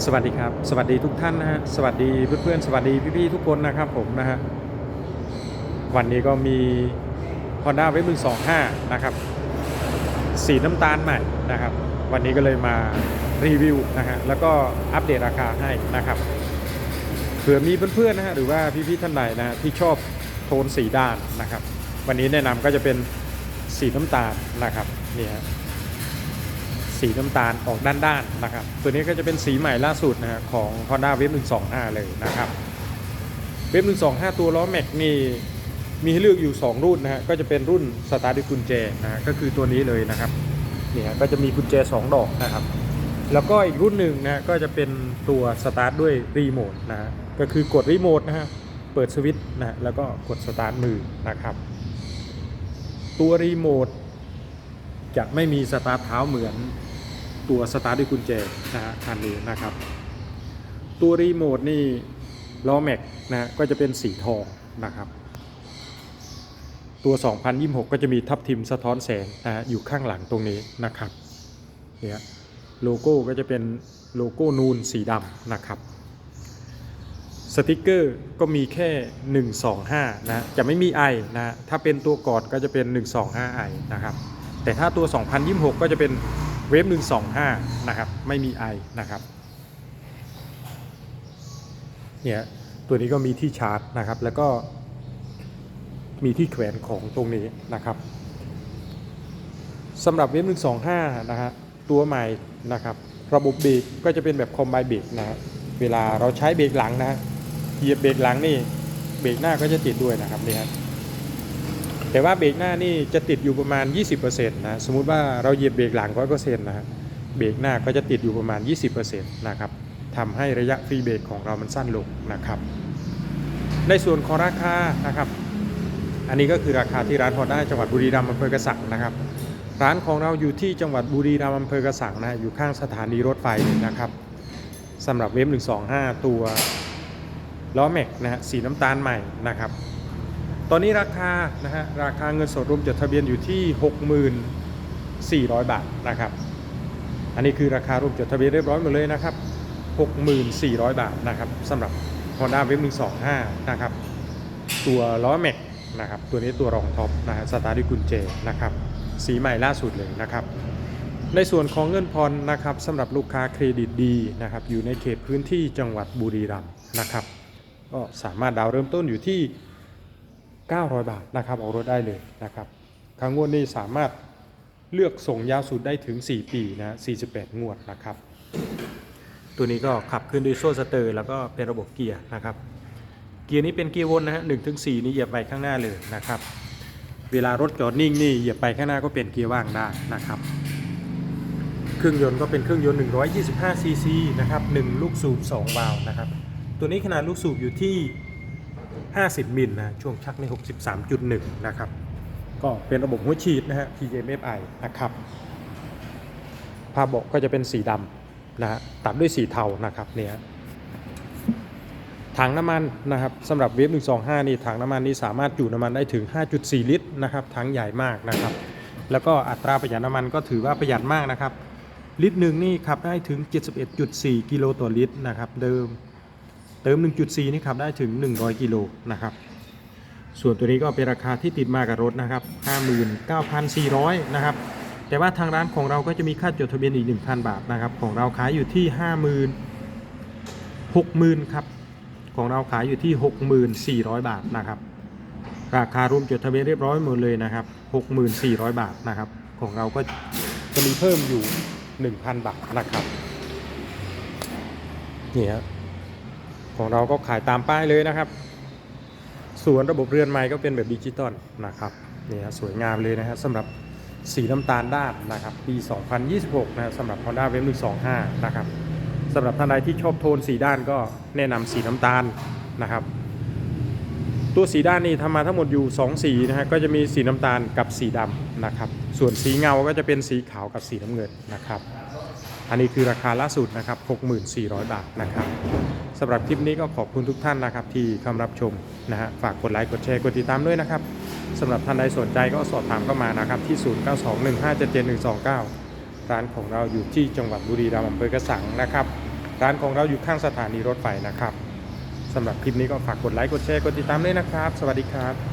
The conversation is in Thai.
สวัสดีครับ สวัสดีทุกท่านนะฮะสวัสดีเพื่อนๆสวัสดีพี่ๆทุกคนนะครับผมนะฮะวันนี้ก็มี Honda w a v 125 นะครับ สีน้ำตาลใหม่นะครับ วันนี้ก็เลยมารีวิวนะฮะแล้วก็อัปเดตราคาให้นะครับเผื่อมีเพื่อนๆนะฮะหรือว่าพี่ๆท่านใดนะฮะที่ชอบโทนสีด้านนะครับ วันนี้แนะนำก็จะเป็นสีน้ำตาลนะครับนี่ฮะ สีน้ำตาลออกด้านๆนะครับ ตัวนี้ก็จะเป็นสีใหม่ล่าสุดนะฮะของ Honda w a v 125 เลยนะครับ w a v 125 ตัวล้อแม็กนี่มีให้เลือกอยู่ 2 รุ่นนะฮะก็จะเป็นรุ่นสตาร์ทด้วยกุญแจนะก็คือตัวนี้เลยนะครับนี่ฮะก็จะมีกุญแจ 2 ดอกนะครับแล้วก็อีกรุ่นหนึ่งนะก็จะเป็นตัวสตาร์ทด้วยรีโมทนะฮะก็คือกดรีโมทนะฮะเปิดสวิตช์นะฮะแล้วก็กดสตาร์ทมือนะครับ ตัวรีโมทจะไม่มีสตาร์ทเท้าเหมือน ตัวสตาร์ทด้วยกุญแจนะฮะคันนี้นะครับ ตัวรีโมทนี่ล้อแม็กนะฮะก็จะเป็นสีทองนะครับ ตัว 2026 ก็จะมีทับทิมสะท้อนแสงนะฮะอยู่ข้างหลังตรงนี้นะครับเนี่ยโลโก้ก็จะเป็นโลโก้นูนสีดำนะครับสติกเกอร์ก็มีแค่ 125 นะ จะไม่มี i นะ ถ้าเป็นตัวกอนก็จะเป็น 125i นะครับ แต่ถ้าตัว 2026 ก็จะเป็น เวฟ125 นะครับ ไม่มี i นะครับ เนี่ย ตัวนี้ก็มีที่ชาร์จนะครับ แล้วก็มีที่แขวนของตรงนี้นะครับสำหรับเวฟ125 นะฮะตัวใหม่นะครับ ระบบเบรกก็จะเป็นแบบคอมไบเบรกนะฮะเวลาเราใช้เบรกหลังนะเหยียบเบรกหลังนี่ เบรกหน้าก็จะติดด้วยนะครับนี่ฮะ แต่ว่าเบรกหน้านี่จะติดอยู่ประมาณ 20%นะสมมุติว่าเราเหยียบเบรกหลัง100%นะฮะเบรกหน้าก็จะติดอยู่ประมาณ 20%นะครับทำให้ระยะฟรีเบรกของเรามันสั้นลงนะครับ ในส่วนของราคานะครับ อันนี้ก็คือราคาที่ร้านฮอนด้าจังหวัดบุรีรัมย์อำเภอกระสังนะครับร้านของเราอยู่ที่จังหวัดบุรีรัมย์อำเภอกระสังนะอยู่ข้างสถานีรถไฟนะครับสำหรับเวฟ125 ตัวล้อแม็กนะฮะสีน้ำตาลใหม่นะครับ ตอนนี้ราคานะฮะราคาเงินสดรวมจดทะเบียนอยู่ที่ 64,000 บาทนะครับ อันนี้คือราคารวมจดทะเบียนเรียบร้อยหมดเลยนะครับ 6,400 บาทนะครับสำหรับ Honda w a v 125 นะครับ ตัวล้อแม็กนะครับตัวนี้ตัวรองท็อปนะฮะสตาร์ทด้วยกุญแจนะครับสีใหม่ล่าสุดเลยนะครับในส่วนของเงินผ่อนนะครับสำหรับลูกค้าเครดิตดีนะครับอยู่ในเขตพื้นที่จังหวัดบุรีรัมย์นะครับก็สามารถดาวน์เริ่มต้นอยู่ที่ 900 บาทนะครับออกรถได้เลยนะครับครั้งงวดนี้สามารถเลือกส่งยาวสุดได้ถึง 4 ปีนะ48 งวดนะครับ ตัวนี้ก็ขับขึ้นด้วยโซ่สเตอร์แล้วก็เป็นระบบเกียร์นะครับ เกียร์นี้เป็นเกียร์วนนะฮะหนึ่งถึงสี่นี่เหยียบไปข้างหน้าเลยนะครับ เวลารถจอดนิ่งนี่เหยียบไปข้างหน้าก็เปลี่ยนเกียร์ว่างได้นะครับ เครื่องยนต์ก็เป็นเครื่องยนต์ 125ซีซีนะครับ1ลูกสูบ2วาล์วนะครับ ตัวนี้ขนาดลูกสูบอยู่ที่ 50 มิลนะช่วงชักใน 63.1 นะครับ ก็เป็นระบบหัวฉีดนะฮะ PMFI นะครับผ้าเบาะก็จะเป็นสีดำนะฮะตัดด้วยสีเทานะครับเนี่ยถังน้ำมันนะครับสำหรับเวฟ125 นี่ถังน้ำมันนี้สามารถจุน้ำมันได้ถึง 5.4 ลิตรนะครับถังใหญ่มากนะครับ แล้วก็อัตราประหยัดน้ำมันก็ถือว่าประหยัดมากนะครับ ลิตรหนึ่งนี่ขับได้ถึง 71.4 กิโลต่อลิตรนะครับเดิม เติม 1.4 นี่ขับได้ถึง 100 กิโลนะครับ ส่วนตัวนี้ก็เป็นราคาที่ติดมากับรถนะครับ 59,400 นะครับ แต่ว่าทางร้านของเราก็จะมีค่าจดทะเบียนอีก 1,000 บาทนะครับ ของเราขายอยู่ที่ 50,000 60,000 ครับ ของเราขายอยู่ที่ 64,000บาทนะครับ ราคารวมจดทะเบียนเรียบร้อยหมดเลยนะครับ 64,000บาทนะครับ ของเราก็จะมีเพิ่มอยู่ 1,000 บาทนะครับ นี่ฮะ ของเราก็ขายตามป้ายเลยนะครับ ส่วนระบบเรือนไม้ก็เป็นแบบดิจิตอลนะครับนี่ฮะสวยงามเลยนะฮะสำหรับสีน้ำตาลด้านนะครับปี 2026นะสำหรับ Honda w a v 125 นะครับสำหรับท่านใดที่ชอบโทนสีด้านก็แนะนำสีน้ำตาลนะครับ ตัวสีด้านนี่ทำมาทั้งหมดอยู่ 2 สีนะฮะก็จะมีสีน้ำตาลกับสีดำนะครับ ส่วนสีเงาก็จะเป็นสีขาวกับสีน้ำเงินนะครับ อันนี้คือราคาล่าสุดนะครับ 64,000 บาทนะครับ สำหรับคลิปนี้ก็ขอบคุณทุกท่านนะครับ ที่เข้ามารับชมนะฮะฝากกดไลค์กดแชร์กดติดตามด้วยนะครับสำหรับท่านใดสนใจก็สอบถามเข้ามานะครับที่ 0921577129 ร้านของเราอยู่ที่จังหวัดบุรีรัมย์อำเภอกระสังนะครับ ร้านของเราอยู่ข้างสถานีรถไฟนะครับสำหรับคลิปนี้ก็ฝากกดไลค์กดแชร์กดติดตามด้วยนะครับ สวัสดีครับ